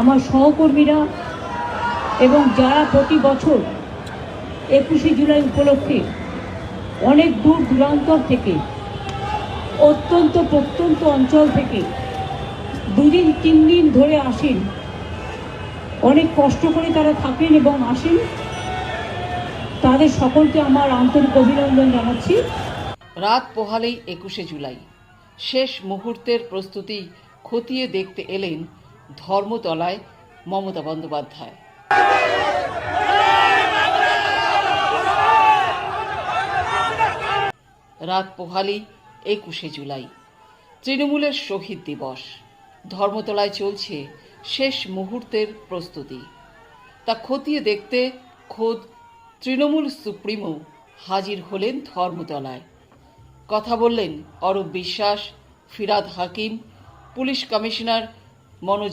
আমার সহকর্মীরা এবং যারা প্রতি বছর একুশে জুলাই উপলক্ষে অনেক দূর দূরান্তর থেকে, অত্যন্ত প্রত্যন্ত অঞ্চল থেকে দুদিন তিন দিন ধরে আসেন। অনেক কষ্ট করে তারা থাকেন এবং আসেন। তাদের সকলকে আমার আন্তরিক অভিনন্দন জানাচ্ছি। রাত পোহালেই একুশে জুলাই। শেষ মুহূর্তের প্রস্তুতি খতিয়ে দেখতে এলেন ধর্মতলায় মমতা বন্দ্যোপাধ্যায়। রাত পোহালি একুশে জুলাই। তৃণমূলের শহীদ দিবস। ধর্মতলায় চলছে শেষ মুহূর্তের প্রস্তুতি। তা খতিয়ে দেখতে খোদ তৃণমূল সুপ্রিমো হাজির হলেন ধর্মতলায়। কথা বললেন অরূপ বিশ্বাস, ফিরাদ হাকিম, পুলিশ কমিশনার মনোজ